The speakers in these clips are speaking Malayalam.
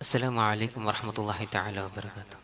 السلام عليكم ورحمة الله تعالى وبركاته.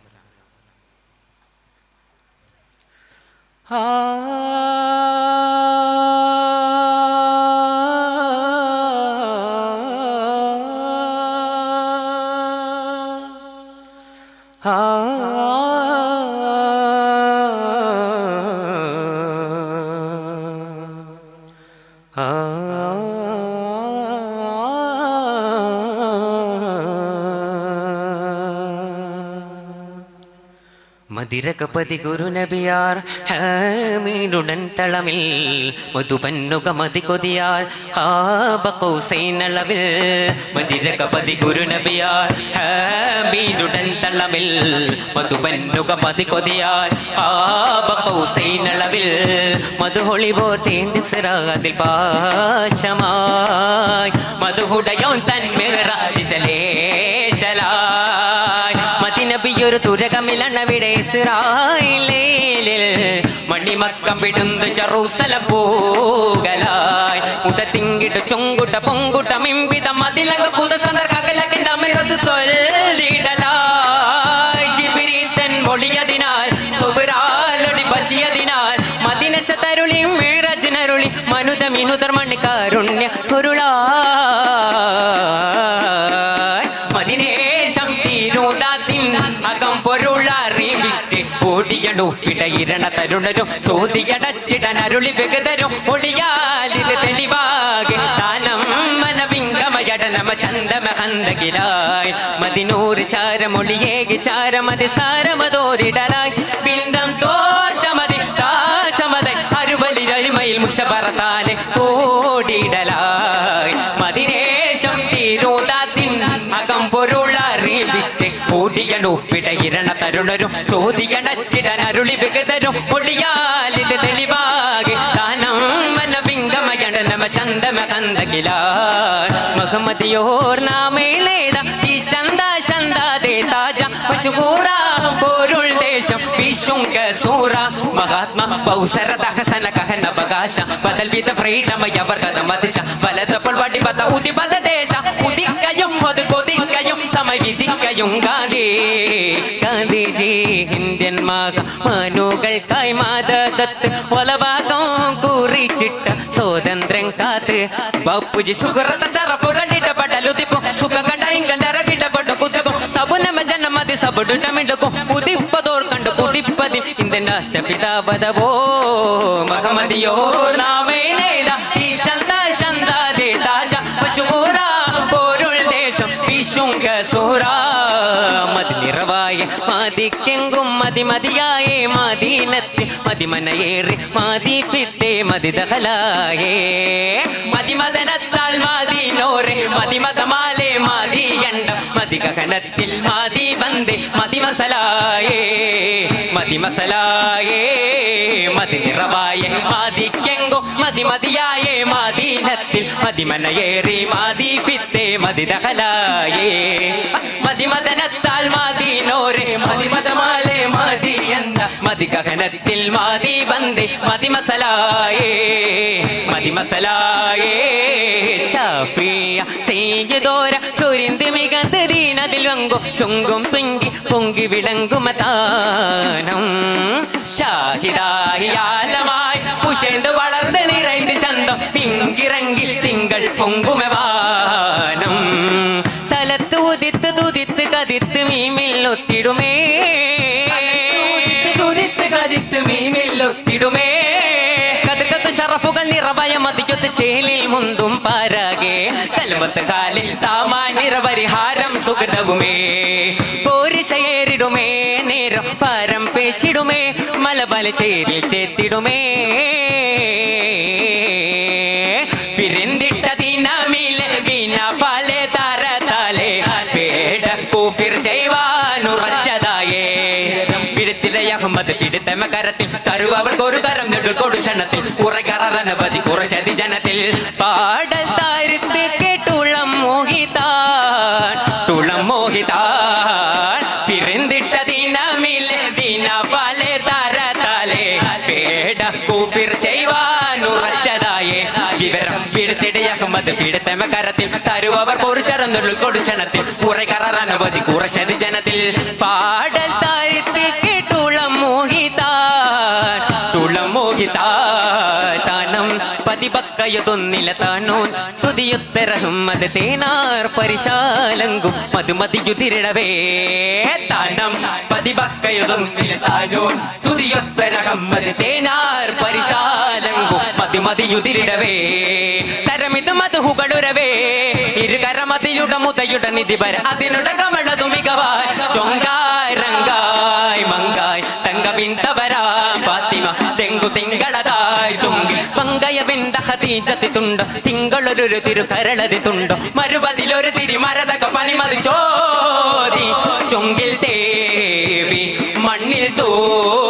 മതിരകപതി ഗുരുനബിയാർ ഹാമീനുടൻ തളമിൽ മധുപന്നുക മതി കൊതിയാർ ഹാബക്കൗസൈനളവിൽ മതിരകപതി ഗുരുനബിയാർ ഹാമീനുടൻ തളമിൽ മധുപന്നുക മതി കൊതിയാർ ഹാബക്കൗസൈനളവിൽ മധുഹൊളിവോ തേന്തി സിറാതിൽ പാശമായി. മധുഹുടയോൻ തന്മേറാതിശലേശലായി മതിനബിയൊരു തുരകമിലണവിടെ സിറായിലേലിൽ മണിമക്കം വിടുന്ന് ചറൂസല പൂകലായി. ഉടത്തിങ്കിട്ട് ചുങ്കുട്ട പൊങ്കുട്ട മിമ്പിത മതിലക പുതസന്ദർ കകലക്കിണ്ട അമിറത് സ്വല്ലിടലായി. ജിബിരീത്തൻ മൊഴിയതിനാൽ സുബിരാലൊടി പശിയതിനാൽ മദിനശ തരുളി മേറജിനരുളി മനുത മിനുതർ മണിക്കാരുണ്യ പൊരുളായി. തരുണരും ചോദിയടച്ചിടൻ അരുളി വിഗതരും ഒളിയാലിത് തെളിവാകെ താനം മനവിംഗമയടനമ ചന്ദമഹന്തകിലായി. മതിനൂറ് ചാരമൊളിയേകി ചാരമതി സാരമതോരിടലായി. ബിന്ദം തോഷമതി താശമതി അരുവലിരഴിമയിൽ മുഷപറത്താലെ ഓടിടലായി ഓടിയടുപ്പിടയിരണ തരുണരും ചോദിയടച്ചിടൻ അരുളി വിഗതരും ഒളിയാലിത് തെളിവാകെ. താനം മനവിംഗമയടനമ ചന്ദമഹന്തകിലായി മഹമ്മദിയോർ നാമേലേത ഈ ശന്ത ശന്ദാദേ താജ. മശുകൂറ പോരുൾ ദേശം വിശുങ്ക സൂറ. മഹാത്മ ബൗസര ദഹസന കഹന അവകാശ. ബദൽ വിധ ഫ്രീഡമയ വർഗത മതിശ. ബലതപ്പോൾ വടി ബത ഉതി ബദ ദേശ ഉദിക്കയും അത് കൊതിക്കയും സമയ വിധിക്കയും ഗാന്ധി ഗാന്ധിജി ഇന്ത്യൻ മനുകൾക്കായി മാതകത്ത് ഒലഭാഗം കുറിച്ചിട്ട സ്വാതന്ത്ര്യം കാത്ത്. ബാപ്പുജി സുഹൃത്ത ചറപ്പുരണ്ടിടപെടലുതിപ്പും സുഖം കണ്ട ഇങ്കണ്ടറകിടപെട്ട കുതിപ്പും സബുനമ ജനമതി സബുടുടമിടക്കും ഉദിപ്പതോർ കണ്ടു കുതിപ്പതി ഇന്ത്യൻ രാഷ്ട്രപിതാപദവോ മഹമതിയോ നാമേനേത നിറവായ മതിക്കെങ്കും മതി മതിയായേ മദീനത്തിൽ മതിമനയേറി മതി ഫിത്തേ മതി ദഹലായേ മതിമദനത്താൽ മദീനോറെ മതിമതമാലേ മതിയണ്ട മതി ഗഗനത്തിൽ മതി വന്ദേ മതിമസലായേ. മതിമസലായേ മതി നിറവായേ മതിക്കെങ്കും മതി മതിയായേ മദീനത്തിൽ മതിമനയേറി മതി ഫിത്തേ മതി ദഹലായേ മതി ഗഗനത്തിൽ മതി വന്ദേ മതിമസലായേ മതിമസലായേ ഷാഫിയ സീയതോര ചൊരിന്ത് മികന്ത് ദീനതിൽ വങ്കോ ചുങ്കും പിങ്കി പൊങ്കി വിളങ്ങുമതാനം ഷാഹിദാഹിയാലമായി പുഷേന്ത് വളർന്ന് നിറൈന്ത് ചന്തം പിങ്കിറങ്കിൽ തിങ്കൾ പൊങ്കുമവാനം തലത്ത് ഉദിത്ത് തുതിത്ത് കതിത്ത് മീമിൽ ഒത്തിടുമേ ഷറഫുകൾ നിറവയ മതിയൊത്ത് ചേലിൽ മുന്തും പാരാകെ. കൽമത്ത് കാലിൽ താമാ നിറപരിഹാരം സുഗതവുമേ. പോരിശയേറിടുമേ നേരം പാരം പേശിടുമേ മലബല ചേരിൽ ചേത്തിടുമേ. ഫിരിന്തിട്ട പിടുത്തമ കരത്തിൽ ചരുവവർക്ക് ഒരു തരം നെടുൽ കൊടുക്ഷണത്തിൽ ഉറകറനപതി കുറശതി ജനത്തിൽ. പാടൽ താരുത്ത് കേട്ടുളം മോഹിതാൻ തുളം മോഹിതാൻ. പിറന്തിട്ട ദിനമിലെ ദിന പാലെ പേട വിവരം അഹമ്മദ് കൊടുച്ചണത്തിൽ കുറെ കറനവധി കുറശതി ജനത്തിൽ. പാടൽ പതിപക്കയതൊന്നില തുതിയുത്ത അത് തേനാർ പരിശാലങ്കും. മധുമതിയുതിരിടവേ താനം പതിപക്കയതൊന്നില താനോ തുതിയുത്തരഹം അത് തേനാർ പരിശാലങ്കും. മധുമതിയുതിരിടവേ തരമിത് മധുഹുകളുരവേ. ഇരുകരമതിയുടെ മുതയുടെ നിധിപര അതിനുട കമളതു മികവായി. ചൊങ്കാരങ്കായ് മങ്കായ് തങ്കവിന്തവരാം ഫാത്തിമ. തെങ്കു തിങ്കള ബിന്ദ തിങ്കളൊരു തിരു തിരുകരളതി മരുപതിലൊരു മറുപതിലൊരു തിരിമരതക പനിമതി ചോദി ചുങ്കിൽ തേവി മണ്ണിൽ തൂവി.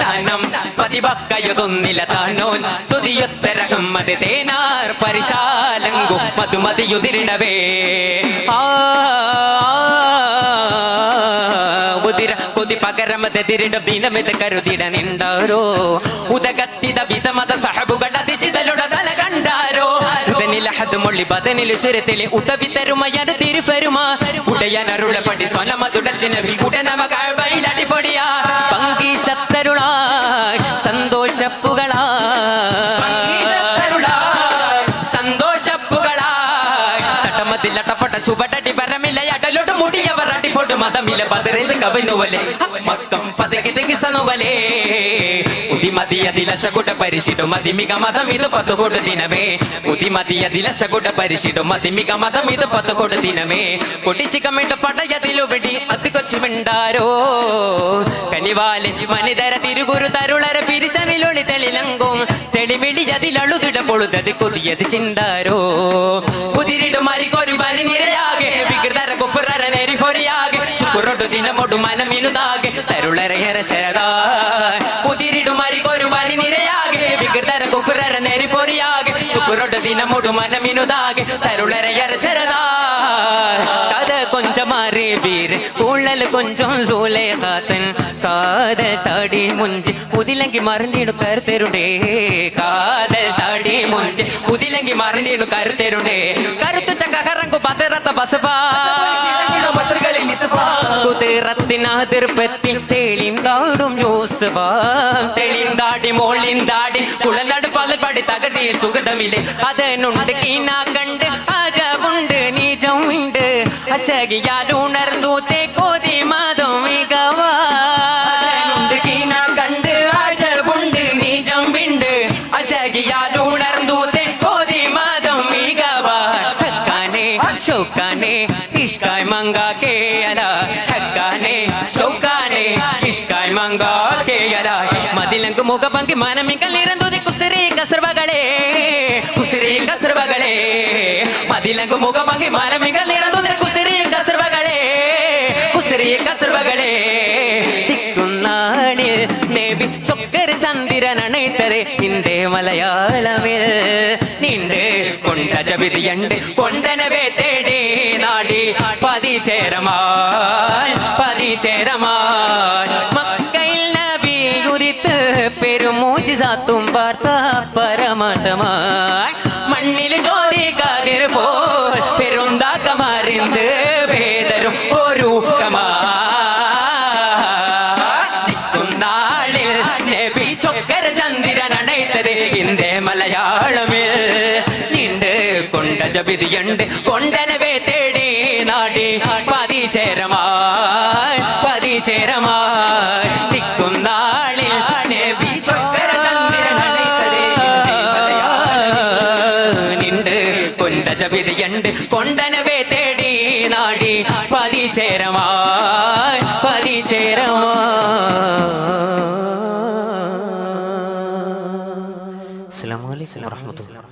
തനം പതിവക്കയതൊന്നില താനോൻ. തുതിയൊത്തരകം മത് തേനാർ പരിശാലങ്കു. മധുമതിയുതിരിടവേ. ആ ഉതിര കൊതി പകരമതെതിരിട ദിനമിത് കരുതിട നിണ്ടാരോ? ഉദകത്തിത വിധമത സഹബുകൾ അതിചിതലുട തല കണ്ടാരോ? ഉദനിലഹത് മൊള്ളി ബദനിൽ സുരത്തിലെ ഉദവി തരുമയനു തിരുഫരുമ. ഉടയനരുള പടി സ്വനമതുടച്ചിന ഉടനമ കഴവയിലടി പൊടിയാ പങ്കി ശത്തരുളായി സന്തോഷപ്പുകളായി. സന്തോഷപ്പുകളായി. തട്ടമതിലട്ടപ്പെട്ട ചുവടടി പരമില്ല അടലോട് മുടിയവർ മതമില്ല ബദറിൽ കവിനുവലെ മക്കം ഫതകിതകി സനുവലേ ഉദിമതിയതിലശകുട പരിശിടും മതിമിക മതം ഇത് ഫതുകൊട് ദിനമേ. ഉദിമതിയതിലശകുട പരിശിടും മതിമിക മതം ഇത് ഫതുകൊട് ദിനമേ. കൊടിച്ചിക്കമിട്ട് പടയതിലുവടി അത് കൊച്ചു മിണ്ടാരോ? കനിവാലി മനിതര തിരുകുരു തരുളര പിരിശമിലൊളി തെളിലങ്കും. തെളിമിളിയതിലളുതിട പൊളുതത് കൊതിയത് ചിന്താരോ? കുതിരിടു മരിക്കൊരു ബലി നിരയാകെ ದಿನಮೊಡು ದಿನಮೊಡು ಮನ ಮಿನುದಾಗೆ ತರುಳರೆಯರ ಶರಡ ಉದಿರಿಡು ಮರಿಗೊರು ಬಲಿ ನಿರೆಯಾಗೆ ಬಿಗರ್ದರ ಕುಫುರರ ನೆರಿಫೊರಿಯಾಗೆ ಶುಕುರೊಡು ದಿನಮೊಡು ಮನ ಮಿನುದಾಗೆ ತರುಳರೆಯರ ಶರಡ கத கொஞ்சம் அரேபீர் கூழல் கொஞ்சம் சூலேகாத்தன் காதல் தாடி முஞ்சி புதிலங்கி மறந்திடு கருத்தருடே காதல் தாடி முஞ்சி புதிலங்கி மறந்திடு கருத்தருடே கருத்து ಗಗರಂಗು ಬದರತ ಬಸವ பசர்களில் குதிரத்தினாதிர் திருப்பத்தில் தெளிந்தாடும் ஜோசுவா தெளிந்தாடி மொழிந்தாடி குழந்தாடு பகல் பாடி தகதி சுகதமிலே அதனுண்டு கீனா கண்டு அஜவுண்டு நீஜம் உண்டு. அசகியால் உணர்ந்து ഹക്കാനെ ഷൗക്കാനെ ഇഷ്കായ് മങ്കാ കേ അല ഹക്കാനെ ഷൗക്കാനെ ഇഷ്കായ് മങ്കാ കേ അല മതിലങ്കു മുഖപങ്കി മനമികലിരന്തുതി കുസരി കസർവകളെ കുസരി കസർവകളെ. മതിലങ്കു ചന്ദ്രൻ അണൈത്തത് ഇന്ത്യ മലയാളമിൽ നിണ്ട് കൊണ്ട ജബിതിയണ്ട് കൊണ്ടനവേ തേടി നാടി പതി ചേരമാൻ പതി ചേരമാൻ മക്കയിൽ അണൈത്തത് ഇന്ത്യ മലയാളമിൽ നിണ്ട് കൊണ്ട ജപിതിയുണ്ട് കൊണ്ടനവേ തേടി നാടി. പതി ചേരമായി പതി ചേരമായി ദിക്കുന്നാളിൽ നബി ചൊക്കര ചന്ദ്രൻ അണൈത്തത് ഇന്ത്യ മലയാളമിൽ നിണ്ട് കൊണ്ട ജപിതിയുണ്ട് കൊണ്ടനവേ തേടി നാടി. പതി ചേരമായി الله ورحمة الله.